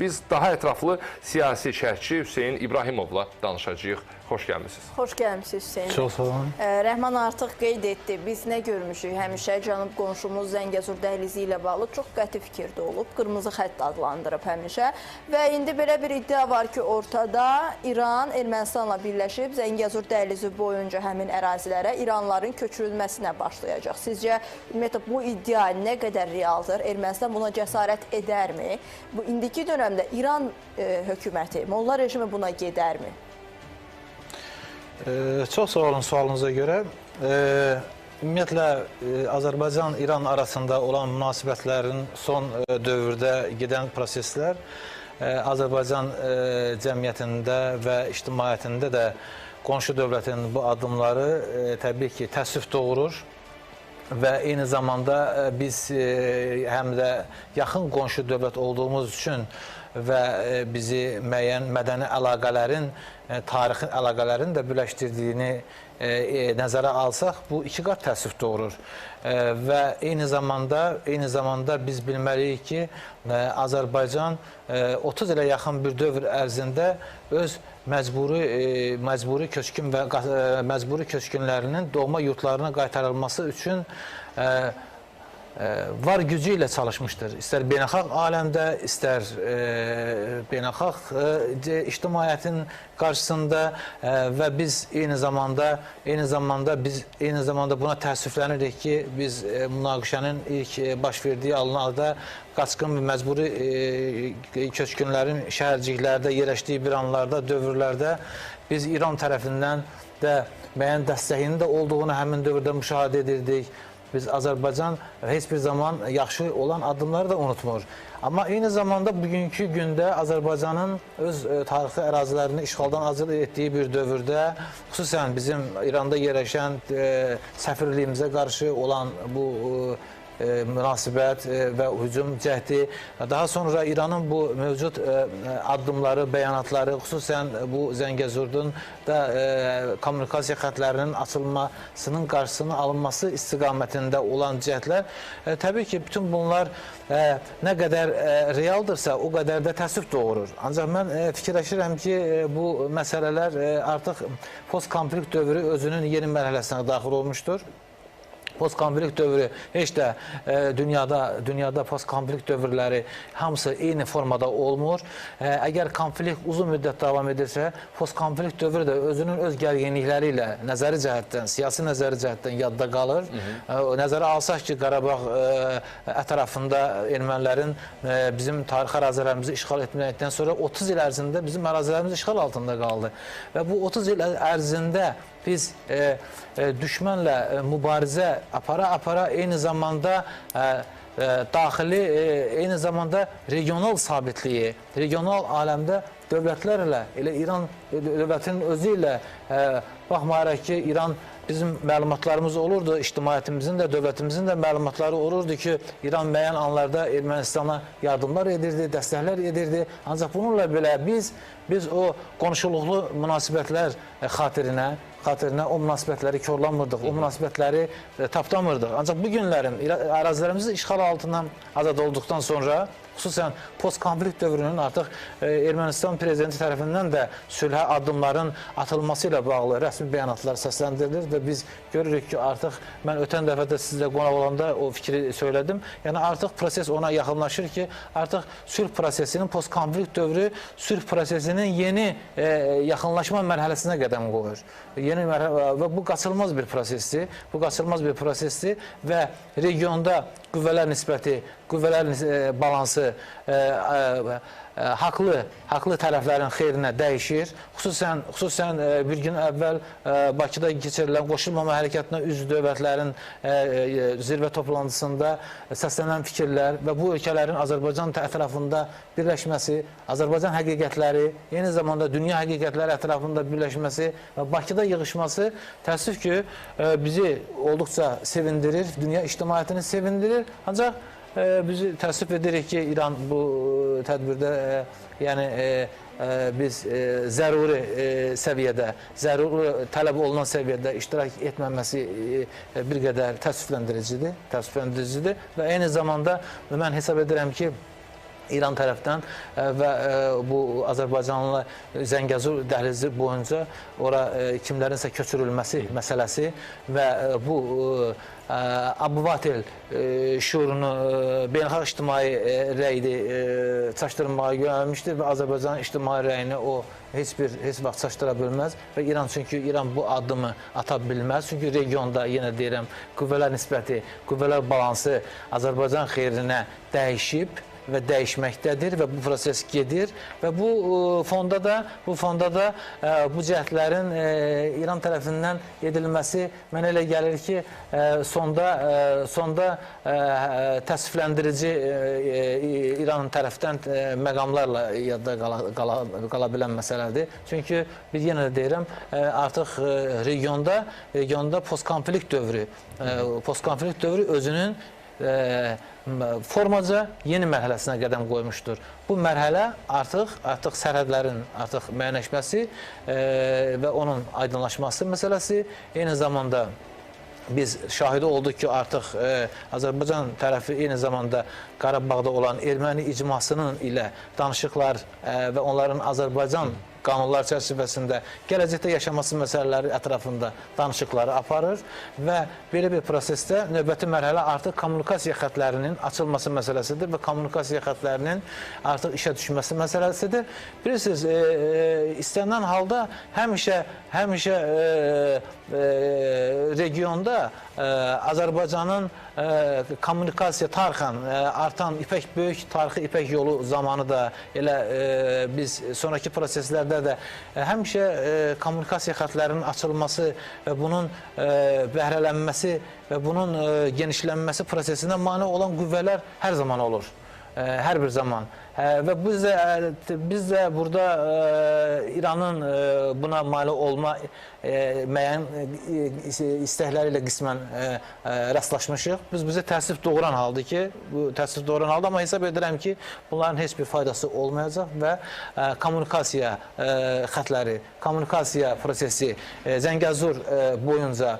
Biz daha ətraflı siyasi şərhçi Hüseyn İbrahimovla danışacağıq. Xoş gəlmisiniz. Xoş gəlmisiniz Hüseyn. Çox sağ olun. Rəhman artıq qeyd etdi. Biz nə görmüşük? Həmişə cənub qonşumuz Zəngəzur dəhlizi ilə bağlı çox qəti fikirdə olub. Qırmızı xətt adlandırıb həmişə. Və indi belə bir iddia var ki, ortada İran Ermənistanla birləşib Zəngəzur dəhlizi boyunca həmin ərazilərə İranların köçürülməsinə başlayacaq. Sizcə ümumiyyətlə bu iddia nə qədər realdır? Ermənistan buna cəsarət edərmi? Bu indiki dövrdə İran e, hökuməti, Molla rejimi buna gedərmi? Ee, çox sağ olun sualınıza görə. Ee, ümumiyyətlə e, Azərbaycan-İran arasında olan münasibətlərin son e, dövrdə gedən proseslər e, Azərbaycan cəmiyyətində və ictimaiyyətində də qonşu dövlətin bu addımları e, təbii ki, təəssüf doğurur və eyni zamanda biz həm də yaxın qonşu dövlət olduğumuz üçün və e, bizi müəyyən mədəni əlaqələrin, e, tarixi əlaqələrin də birləşdirdiyini e, nəzərə alsaq, bu iki qat təəssüf doğurur. Və eyni zamanda eyni zamanda biz bilməliyik ki, Azərbaycan e, 30 ilə yaxın bir dövr ərzində öz məcburi məcburi köçkün və məcburi köçkünlərinin doğma yurtlarına qaytarılması üçün var gücü ilə çalışmışdır. İstər beynəlxalq aləmdə, istər e, beynəlxalq e, ictimaiyyətin qarşısında e, və biz eyni zamanda eyni zamanda biz eyni zamanda buna təəssüflənirik ki, biz e, münaqişənin ilk e, baş verdiyi alanlarda qaçqın və məcburi e, köçkünlərin şəhərciklərdə yerləşdiyi bir anlarda, dövrlərdə biz İran tərəfindən də müəyyən dəstəyinin də olduğunu həmin dövrdə müşahidə edirdik. Biz Azərbaycan heç bir zaman yaxşı olan addımları da unutmur. Amma eyni zamanda bugünkü gündə Azərbaycanın öz e, tarixi ərazilərini işğaldan azad etdiyi bir dövrdə, xüsusən bizim İranda yerləşən e, səfirliyimizə qarşı olan bu e, münasibət e, və hücum cəhdi, daha sonra İranın bu mövcud e, addımları, bəyanatları, xüsusən bu Zəngəzurdun da e, kommunikasiya xətlərinin açılmasının qarşısının alınması istiqamətində olan cəhdlər, e, təbii ki, bütün bunlar e, nə qədər e, realdırsa, o qədər də təəssüf doğurur. Ancaq mən e, fikirləşirəm ki, e, bu məsələlər e, artıq postkonflikt dövrü özünün yeni mərhələsinə daxil olmuşdur. Postkonflikt dövrü heç də e, dünyada dünyada postkonflikt dövrləri hamısı eyni formada olmur. E, əgər konflikt uzun müddət davam edirsə, postkonflikt dövrü də özünün öz gərginlikləri ilə nəzəri cəhətdən, siyasi nəzəri cəhətdən yadda qalır. E, o nəzərə alsaq ki, Qarabağ e, ətrafında ermənilərin e, bizim tarixi ərazilərimizi işğal etməkdən sonra 30 il ərzində bizim ərazilərimiz işğal altında qaldı. Və bu 30 il ərzində biz e, e, düşmənlə e, mübarizə apara-apara eyni zamanda e, e, daxili, e, eyni zamanda regional sabitliyi, regional aləmdə dövlətlərlə, elə İran dövlətinin özü ilə e, baxmayaraq ki, İran bizim məlumatlarımız olurdu, ictimaiyyətimizin də, dövlətimizin də məlumatları olurdu ki, İran müəyyən anlarda Ermənistana yardımlar edirdi, dəstəklər edirdi. Ancaq bununla belə biz biz o qonşuluqlu münasibətlər xatirinə xatirinə o münasibətləri korlamırdıq, o münasibətləri e, tapdamırdıq. Ancaq bu günlərin ərazilərimizi işğal altından azad olduqdan sonra xüsusən postkonflikt dövrünün artıq e, Ermənistan prezidenti tərəfindən də sülhə addımların atılması ilə bağlı rəsmi bəyanatlar səsləndirilir və biz görürük ki, artıq mən ötən dəfə də sizlə qonaq olanda o fikri söylədim. Yəni artıq proses ona yaxınlaşır ki, artıq sülh prosesinin postkonflikt dövrü sülh prosesinin yeni e, yaxınlaşma mərhələsinə qədəm qoyur. Yeni mərhələ və bu qaçılmaz bir prosesdir. Bu qaçılmaz bir prosesdir və regionda qüvvələr nisbəti, qüvvələr e, balansı e, e, e, haqlı, haqlı tərəflərin xeyrinə dəyişir. Xüsusən xüsusən e, bir gün əvvəl e, Bakıda keçirilən qoşulmama hərəkətinə üzv dövlətlərin zirvə toplantısında səslənən fikirlər və bu ölkələrin Azərbaycan ətrafında birləşməsi, Azərbaycan həqiqətləri, eyni zamanda dünya həqiqətləri ətrafında birləşməsi və Bakıda yığışması təəssüf ki, bizi olduqca sevindirir, dünya ictimaiyyətini sevindirir. Ancaq bizi təəssüf edirik ki, İran bu e, tədbirdə e, yəni e, biz zəruri səviyyədə, zəruri tələb olunan səviyyədə iştirak etməməsi bir qədər təəssüfləndiricidir, təəssüfləndiricidir və eyni zamanda mən hesab edirəm ki, İran tərəfdən ə, və ə, bu Azərbaycanlı Zəngəzur dəhlizi boyunca ora ə, kimlərinsə köçürülməsi məsələsi və bu ə, Abuvatel şuurunu beynəlxalq ictimai ə, çaşdırmağa yönəlmişdir və Azərbaycanın ictimai rəyini o heç bir heç vaxt çaşdıra bilməz və İran çünki İran bu addımı ata bilməz. Çünki regionda yenə deyirəm, qüvvələr nisbəti, qüvvələr balansı Azərbaycan xeyrinə dəyişib və dəyişməkdədir və bu proses gedir və bu ə, fonda da bu fonda da ə, bu cəhdlərin ə, İran tərəfindən edilməsi mənə elə gəlir ki, sonda sonda ə, təəssüfləndirici İran tərəfdən məqamlarla yadda qala, qala, qala bilən məsələdir. Çünki bir yenə də deyirəm, artıq regionda regionda postkonflikt dövrü, postkonflikt dövrü özünün formaca yeni mərhələsinə qədəm qoymuşdur. Bu mərhələ artıq artıq sərhədlərin artıq müəyyənləşməsi e, və onun aydınlaşması məsələsi, eyni zamanda biz şahidi olduq ki, artıq e, Azərbaycan tərəfi eyni zamanda Qarabağda olan erməni icmasının ilə danışıqlar e, və onların Azərbaycan qanunlar çərçivəsində gələcəkdə yaşaması məsələləri ətrafında danışıqları aparır və belə bir prosesdə növbəti mərhələ artıq kommunikasiya xətlərinin açılması məsələsidir və kommunikasiya xətlərinin artıq işə düşməsi məsələsidir. Bilirsiniz, e, e, istənilən halda həmişə həmişə e, e, regionda e, Azərbaycanın e, kommunikasiya tarixən e, artan İpək böyük tarixi İpək yolu zamanı da elə e, biz sonrakı proseslərdə də e, həmişə e, kommunikasiya xətlərinin açılması və bunun e, bəhrələnməsi və bunun genişlənməsi prosesinə mane olan qüvvələr hər zaman olur. Hər bir zaman. Və biz də biz də burada İranın e, buna mane olma e, müəyyən e, istəkləri ilə qismən rastlaşmışıq. Biz bizə təəssüf doğuran haldır ki, bu təəssüf doğuran halda, amma hesab edirəm ki, bunların heç bir faydası olmayacaq və kommunikasiya xətləri, kommunikasiya prosesi Zəngəzur boyunca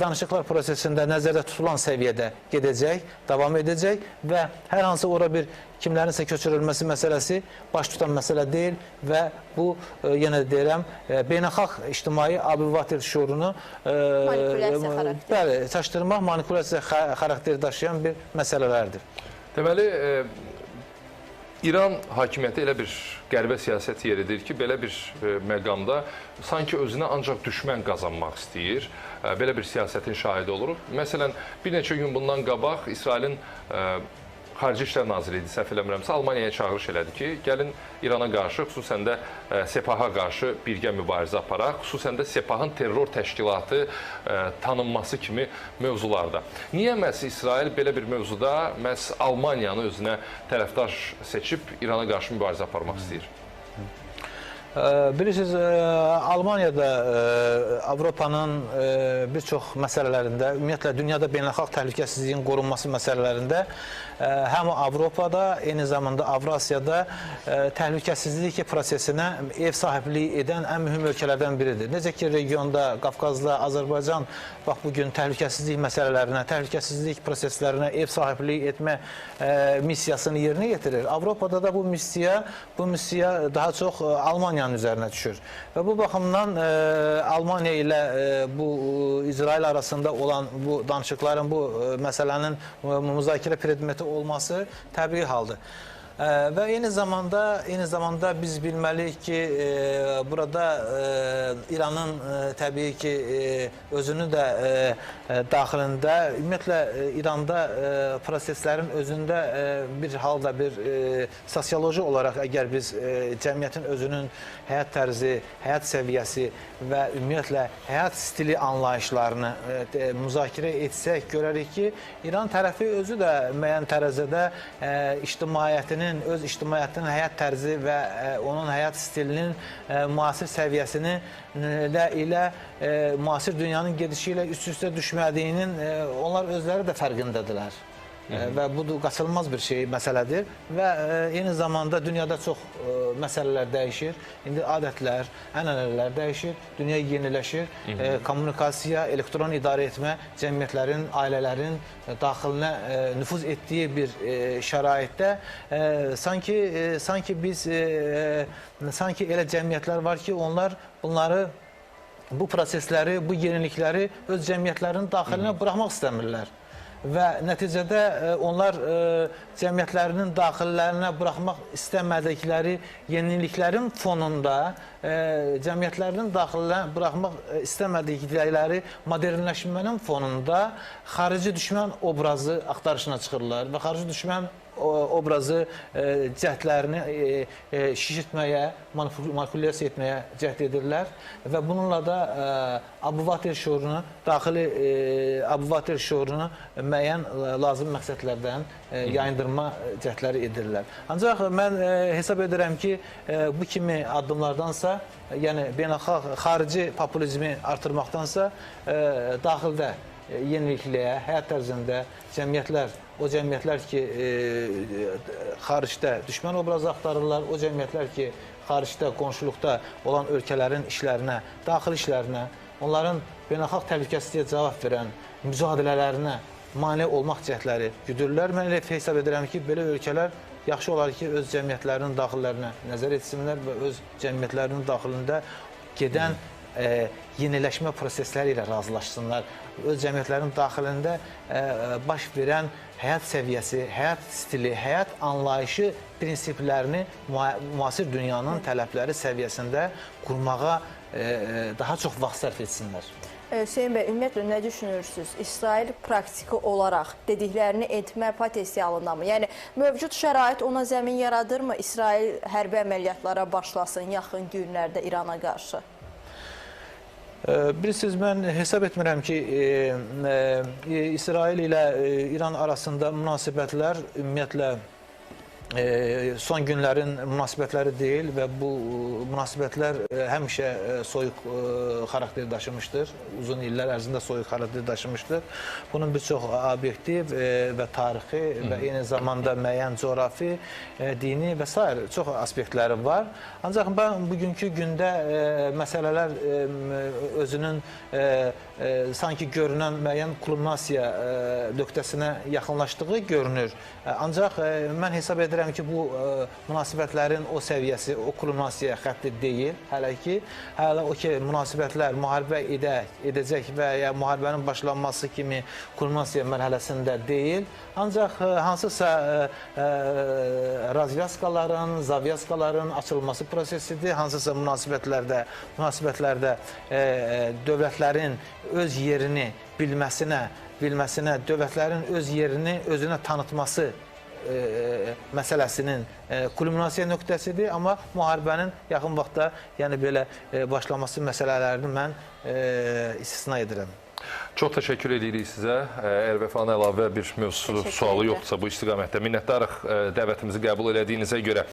danışıqlar prosesində nəzərdə tutulan səviyyədə gedəcək, davam edəcək və hər hansı ora bir kimlərinsə köçürülməsi məsələsi baş tutan məsələ deyil və bu yenə də deyirəm beynəlxalq ictimai abivatel şuurunu e, Manipulyasiya xarakteri. bəli, çaşdırmaq, manipulyasiya xa- xarakteri daşıyan bir məsələlərdir. Deməli, İran hakimiyyəti elə bir qəribə siyasət yeridir ki, belə bir məqamda sanki özünə ancaq düşmən qazanmaq istəyir. Belə bir siyasətin şahidi oluruq. Məsələn, bir neçə gün bundan qabaq İsrailin Xarici İşlər Naziri idi, səhv eləmirəmsə, Almaniyaya çağırış elədi ki, gəlin İrana qarşı, xüsusən də e, Sepaha qarşı birgə mübarizə aparaq, xüsusən də Sepahın terror təşkilatı e, tanınması kimi mövzularda. Niyə məhz İsrail belə bir mövzuda məhz Almaniyanı özünə tərəfdaş seçib İrana qarşı mübarizə aparmaq istəyir? Bilirsiniz, Almaniyada Avropanın bir çox məsələlərində, ümumiyyətlə dünyada beynəlxalq təhlükəsizliyin qorunması məsələlərində həm Avropada, eyni zamanda Avrasiyada təhlükəsizlik prosesinə ev sahibliyi edən ən mühüm ölkələrdən biridir. Necə ki, regionda, Qafqazda, Azərbaycan bax bu gün təhlükəsizlik məsələlərinə, təhlükəsizlik proseslərinə ev sahibliyi etmə ə, missiyasını yerinə yetirir. Avropada da bu missiya, bu missiya daha çox ə, Almaniyanın üzərinə düşür. Və bu baxımdan ə, Almaniya ilə ə, bu ə, İsrail arasında olan bu danışıqların, bu ə, məsələnin ə, müzakirə predmeti olması təbii haldır. Və eyni zamanda eyni zamanda biz bilməliyik ki, e, burada e, İranın e, təbii ki e, özünü də e, e, daxilində ümumiyyətlə e, İranda e, proseslərin özündə e, bir halda bir e, sosioloji olaraq əgər biz e, cəmiyyətin özünün həyat tərzi, həyat səviyyəsi və ümumiyyətlə həyat stili anlayışlarını e, müzakirə etsək görərik ki, İran tərəfi özü də müəyyən tərəzidə e, ictimaiyyətinin öz ictimaiyyətinin həyat tərzi və e, onun həyat stilinin e, müasir səviyyəsini e, ilə ilə müasir dünyanın gedişi ilə üst-üstə düşmədiyinin onlar özləri də fərqindədirlər. Və bu da qaçılmaz bir şey məsələdir və e, eyni zamanda dünyada çox e, məsələlər dəyişir. İndi adətlər, ənənələr dəyişir, dünya yeniləşir. E, kommunikasiya, elektron idarə etmə cəmiyyətlərin, ailələrin daxilinə nüfuz etdiyi bir şəraitdə sanki sanki biz sanki elə cəmiyyətlər var ki, onlar bunları bu prosesləri, bu yenilikləri öz cəmiyyətlərinin daxilinə buraxmaq istəmirlər. Və nəticədə e, onlar e, cəmiyyətlərinin daxillərinə buraxmaq istəmədikləri yeniliklərin fonunda e, cəmiyyətlərinin daxilinə buraxmaq istəmədikləri modernləşmənin fonunda xarici düşmən obrazı axtarışına çıxırlar və xarici düşmən obrazı e, cəhdlərini e, e, şişirtməyə, manipul- manipulyasiya etməyə cəhd edirlər və bununla da abuvater şuurunu, daxili abuvater şuurunu müəyyən lazım məqsədlərdən yayındırma cəhdləri edirlər. Ancaq mən hesab edirəm ki, bu kimi addımlardansa, yəni beynəlxalq xarici populizmi artırmaqdansa, daxildə yenilikliyə, həyat tərzində cəmiyyətlər, o cəmiyyətlər ki, e, xaricdə düşmən obrazı axtarırlar, o cəmiyyətlər ki, xaricdə, qonşuluqda olan ölkələrin işlərinə, daxili işlərinə, onların beynəlxalq təhlükəsizliyə cavab verən mücadelələrinə mane olmaq cəhdləri güdürürlər. Mən elə hesab edirəm ki, belə ölkələr yaxşı olar ki, öz cəmiyyətlərinin daxillərinə nəzər etsinlər və öz cəmiyyətlərinin daxilində gedən e, yeniləşmə prosesləri ilə razılaşsınlar. Öz cəmiyyətlərinin daxilində e, baş verən həyat səviyyəsi, həyat stili, həyat anlayışı prinsiplərini müasir dünyanın tələbləri səviyyəsində qurmağa e, e, daha çox vaxt sərf etsinlər. E, Hüseyn bəy, ümumiyyətlə nə düşünürsüz? İsrail praktiki olaraq dediklərini etmə potensialında mı? Yəni mövcud şərait ona zəmin yaradırmı? İsrail hərbi əməliyyatlara başlasın yaxın günlərdə İrana qarşı? Bilirsiniz, mən hesab etmirəm ki, e, e, İsrail ilə e, İran arasında münasibətlər ümumiyyətlə son günlərin münasibətləri deyil və bu e, münasibətlər e, həmişə e, soyuq e, xarakter daşımışdır. Uzun illər ərzində soyuq xarakter daşımışdır. Bunun bir çox obyektiv və tarixi və eyni zamanda müəyyən coğrafi, dini və s. çox aspektləri var. Ancaq mən bugünkü gündə məsələlər özünün e, sanki görünən müəyyən kulminasiya e, nöqtəsinə yaxınlaşdığı görünür. E, Ancaq e, mən hesab edirəm ki, bu e, münasibətlərin o səviyyəsi, o kulminasiya xətti deyil. Hələ ki, hələ o ki, münasibətlər müharibə edə, edəcək və ya müharibənin başlanması kimi kulminasiya mərhələsində deyil. Ancaq e, hansısa e, e, razvyaskaların, zavyaskaların açılması prosesidir. Hansısa münasibətlərdə, münasibətlərdə e, e, dövlətlərin öz yerini bilməsinə, bilməsinə, dövlətlərin öz yerini özünə tanıtması e, məsələsinin e, kulminasiya nöqtəsidir, amma müharibənin yaxın vaxtda, yəni belə e, başlaması məsələlərini mən e, istisna edirəm. Çox təşəkkür edirik sizə. Əgər vəfanın əlavə bir mövzusu Təşəkkür sualı yoxdursa bu istiqamətdə minnətdarıq ə, dəvətimizi qəbul elədiyinizə görə.